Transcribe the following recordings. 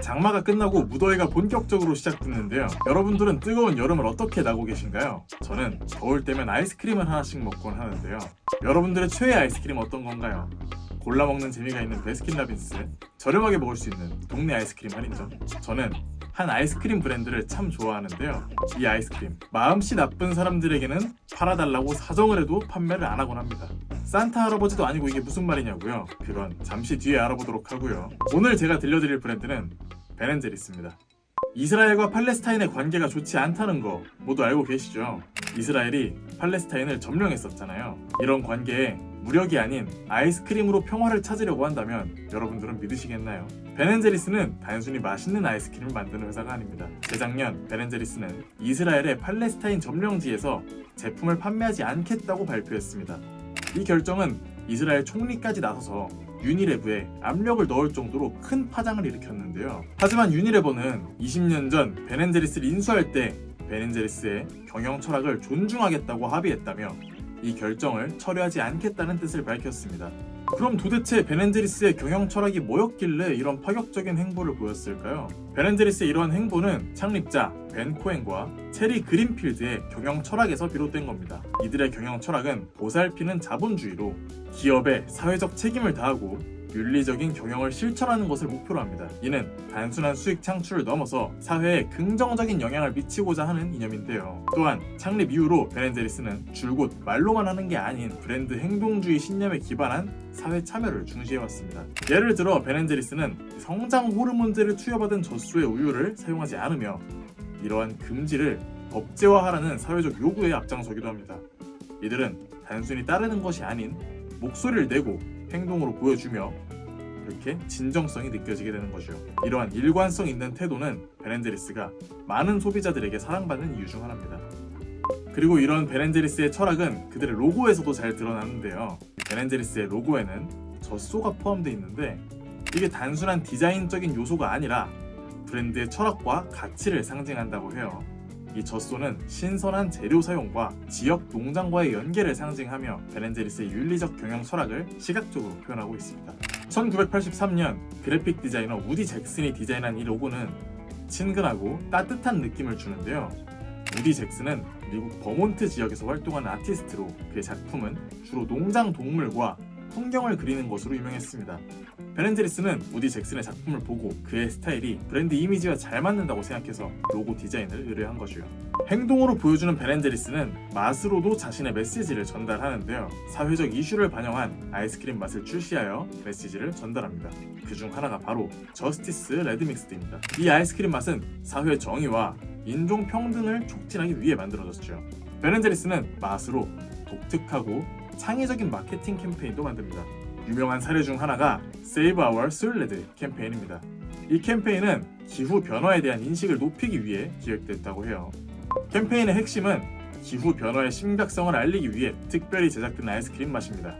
장마가 끝나고 무더위가 본격적으로 시작됐는데요. 여러분들은 뜨거운 여름을 어떻게 나고 계신가요? 저는 더울 때면 아이스크림을 하나씩 먹곤 하는데요. 여러분들의 최애 아이스크림 어떤 건가요? 골라 먹는 재미가 있는 베스킨라빈스, 저렴하게 먹을 수 있는 동네 아이스크림 할인점. 저는 한 아이스크림 브랜드를 참 좋아하는데요. 이 아이스크림 마음씨 나쁜 사람들에게는 팔아달라고 사정을 해도 판매를 안 하곤 합니다. 산타 할아버지도 아니고 이게 무슨 말이냐고요? 그건 잠시 뒤에 알아보도록 하고요. 오늘 제가 들려드릴 브랜드는 베넨제리스입니다. 이스라엘과 팔레스타인의 관계가 좋지 않다는 거 모두 알고 계시죠? 이스라엘이 팔레스타인을 점령했었잖아요. 이런 관계에 무력이 아닌 아이스크림으로 평화를 찾으려고 한다면 여러분들은 믿으시겠나요? 베넨제리스는 단순히 맛있는 아이스크림을 만드는 회사가 아닙니다. 재작년 베넨제리스는 이스라엘의 팔레스타인 점령지에서 제품을 판매하지 않겠다고 발표했습니다. 이 결정은 이스라엘 총리까지 나서서 유니레브에 압력을 넣을 정도로 큰 파장을 일으켰는데요. 하지만 유니레버는 20년 전 베넨제리스를 인수할 때 베넨제리스의 경영 철학을 존중하겠다고 합의했다며 이 결정을 철회하지 않겠다는 뜻을 밝혔습니다. 그럼 도대체 베넨제리스의 경영 철학이 뭐였길래 이런 파격적인 행보를 보였을까요? 베넨제리스의 이러한 행보는 창립자 벤 코엔과 체리 그린필드의 경영 철학에서 비롯된 겁니다. 이들의 경영 철학은 보살피는 자본주의로 기업에 사회적 책임을 다하고 윤리적인 경영을 실천하는 것을 목표로 합니다. 이는 단순한 수익 창출을 넘어서 사회에 긍정적인 영향을 미치고자 하는 이념인데요. 또한 창립 이후로 베넨제리스는 줄곧 말로만 하는 게 아닌 브랜드 행동주의 신념에 기반한 사회 참여를 중시해왔습니다. 예를 들어 베넨제리스는 성장 호르몬제를 투여받은 젖소의 우유를 사용하지 않으며 이러한 금지를 법제화하라는 사회적 요구에 앞장서기도 합니다. 이들은 단순히 따르는 것이 아닌 목소리를 내고 행동으로 보여주며 이렇게 진정성이 느껴지게 되는 거죠. 이러한 일관성 있는 태도는 베렌제리스가 많은 소비자들에게 사랑받는 이유 중 하나입니다. 그리고 이런 베렌제리스의 철학은 그들의 로고에서도 잘 드러나는데요. 베렌제리스의 로고에는 젖소가 포함되어 있는데 이게 단순한 디자인적인 요소가 아니라 브랜드의 철학과 가치를 상징한다고 해요. 이 젖소는 신선한 재료 사용과 지역 농장과의 연계를 상징하며 베렌제리스의 윤리적 경영 철학을 시각적으로 표현하고 있습니다. 1983년 그래픽 디자이너 우디 잭슨이 디자인한 이 로고는 친근하고 따뜻한 느낌을 주는데요. 우디 잭슨은 미국 버몬트 지역에서 활동하는 아티스트로 그의 작품은 주로 농장 동물과 풍경을 그리는 것으로 유명했습니다. 베렌제리스는 우디 잭슨의 작품을 보고 그의 스타일이 브랜드 이미지와 잘 맞는다고 생각해서 로고 디자인을 의뢰한 거죠. 행동으로 보여주는 베렌제리스는 맛으로도 자신의 메시지를 전달하는데요. 사회적 이슈를 반영한 아이스크림 맛을 출시하여 메시지를 전달합니다. 그중 하나가 바로 저스티스 레드믹스드입니다. 이 아이스크림 맛은 사회 정의와 인종 평등을 촉진하기 위해 만들어졌죠. 베렌제리스는 맛으로 독특하고 창의적인 마케팅 캠페인도 만듭니다. 유명한 사례 중 하나가 Save Our Soiled 캠페인입니다. 이 캠페인은 기후 변화에 대한 인식을 높이기 위해 기획됐다고 해요. 캠페인의 핵심은 기후 변화의 심각성을 알리기 위해 특별히 제작된 아이스크림 맛입니다.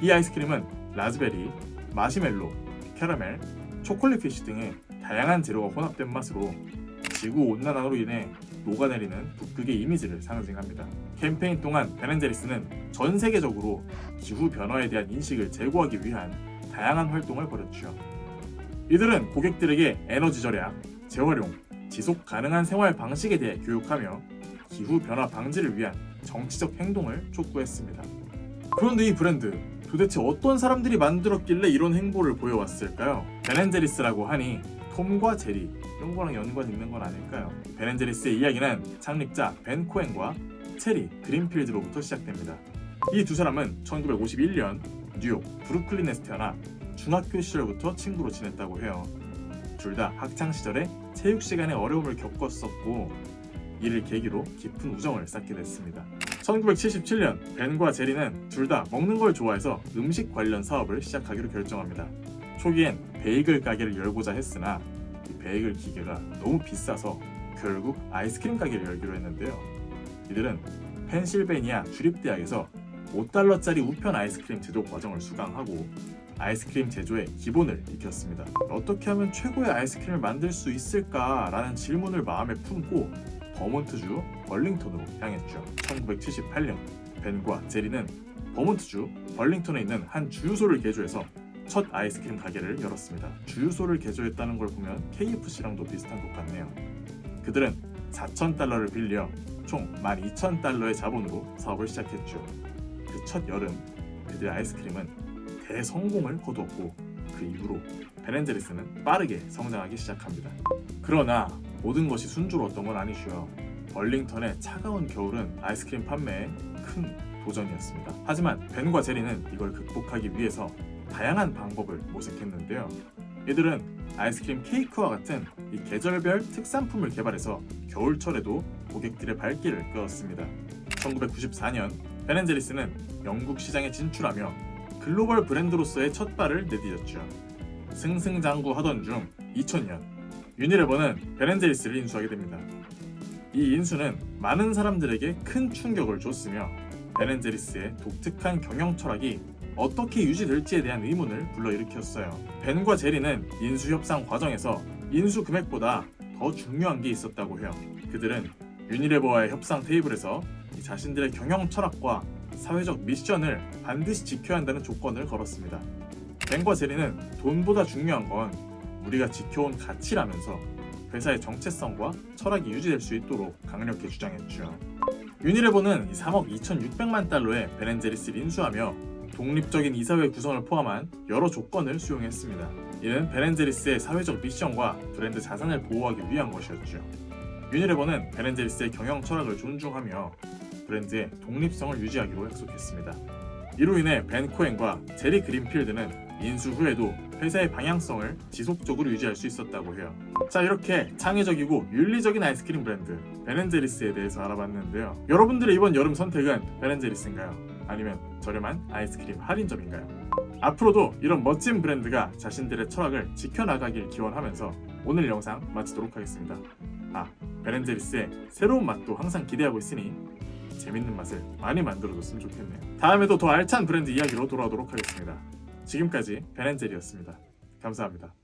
이 아이스크림은 라즈베리, 마시멜로, 캐러멜, 초콜릿 피쉬 등의 다양한 재료가 혼합된 맛으로 지구 온난화로 인해 녹아내리는 북극의 이미지를 상징합니다. 캠페인 동안 베렌제리스는 전 세계적으로 기후 변화에 대한 인식을 제고하기 위한 다양한 활동을 벌였죠. 이들은 고객들에게 에너지 절약, 재활용, 지속 가능한 생활 방식에 대해 교육하며 기후 변화 방지를 위한 정치적 행동을 촉구했습니다. 그런데 이 브랜드 도대체 어떤 사람들이 만들었길래 이런 행보를 보여왔을까요? 베넨제리스라고 하니 톰과 제리 이런 거랑 연관 있는 건 아닐까요? 베넨제리스의 이야기는 창립자 벤 코엔과 체리 그린필드로부터 시작됩니다. 이 두 사람은 1951년 뉴욕 브루클린에서 태어나 중학교 시절부터 친구로 지냈다고 해요. 둘 다 학창 시절에 체육 시간에 어려움을 겪었었고 이를 계기로 깊은 우정을 쌓게 됐습니다. 1977년 벤과 제리는 둘 다 먹는 걸 좋아해서 음식 관련 사업을 시작하기로 결정합니다. 초기엔 베이글 가게를 열고자 했으나 이 베이글 기계가 너무 비싸서 결국 아이스크림 가게를 열기로 했는데요. 이들은 펜실베니아 주립대학에서 5달러짜리 우편 아이스크림 제조 과정을 수강하고 아이스크림 제조의 기본을 익혔습니다. 어떻게 하면 최고의 아이스크림을 만들 수 있을까라는 질문을 마음에 품고 버몬트주 벌링턴으로 향했죠. 1978년 벤과 제리는 버몬트주 벌링턴에 있는 한 주유소를 개조해서 첫 아이스크림 가게를 열었습니다. 주유소를 개조했다는 걸 보면 KFC랑도 비슷한 것 같네요. 그들은 4천 달러를 빌려 총 12,000달러의 자본으로 사업을 시작했죠. 그 첫 여름 그들의 아이스크림은 대성공을 거두었고 그 이후로 베렌제리스는 빠르게 성장하기 시작합니다. 그러나 모든 것이 순조로웠던 건 아니죠. 벌링턴의 차가운 겨울은 아이스크림 판매에 큰 도전이었습니다. 하지만 벤과 제리는 이걸 극복하기 위해서 다양한 방법을 모색했는데요. 이들은 아이스크림 케이크와 같은 이 계절별 특산품을 개발해서 겨울철에도 고객들의 발길을 끌었습니다. 1994년 베렌제리스는 영국 시장에 진출하며 글로벌 브랜드로서의 첫 발을 내디뎠죠. 승승장구하던 중 2000년 유니레버는 베렌제리스를 인수하게 됩니다. 이 인수는 많은 사람들에게 큰 충격을 줬으며 베렌제리스의 독특한 경영 철학이 어떻게 유지될지에 대한 의문을 불러일으켰어요. 벤과 제리는 인수 협상 과정에서 인수 금액보다 더 중요한 게 있었다고 해요. 그들은 유니레버와의 협상 테이블에서 이 자신들의 경영 철학과 사회적 미션을 반드시 지켜야 한다는 조건을 걸었습니다. 벤과 제리는 돈보다 중요한 건 우리가 지켜온 가치라면서 회사의 정체성과 철학이 유지될 수 있도록 강력히 주장했죠. 유니레버는 3억 2,600만 달러의 베렌제리스를 인수하며 독립적인 이사회 구성을 포함한 여러 조건을 수용했습니다. 이는 베렌제리스의 사회적 미션과 브랜드 자산을 보호하기 위한 것이었죠. 유니레버는 베렌제리스의 경영 철학을 존중하며 브랜드의 독립성을 유지하기로 약속했습니다. 이로 인해 벤 코엔과 제리 그린필드는 인수 후에도 회사의 방향성을 지속적으로 유지할 수 있었다고 해요. 자 이렇게 창의적이고 윤리적인 아이스크림 브랜드 베렌제리스에 대해서 알아봤는데요. 여러분들의 이번 여름 선택은 베렌제리스인가요? 아니면 저렴한 아이스크림 할인점인가요? 앞으로도 이런 멋진 브랜드가 자신들의 철학을 지켜나가길 기원하면서 오늘 영상 마치도록 하겠습니다. 아, 베렌제리스의 새로운 맛도 항상 기대하고 있으니 재밌는 맛을 많이 만들어줬으면 좋겠네요. 다음에도 더 알찬 브랜드 이야기로 돌아오도록 하겠습니다. 지금까지 베렌젤이었습니다. 감사합니다.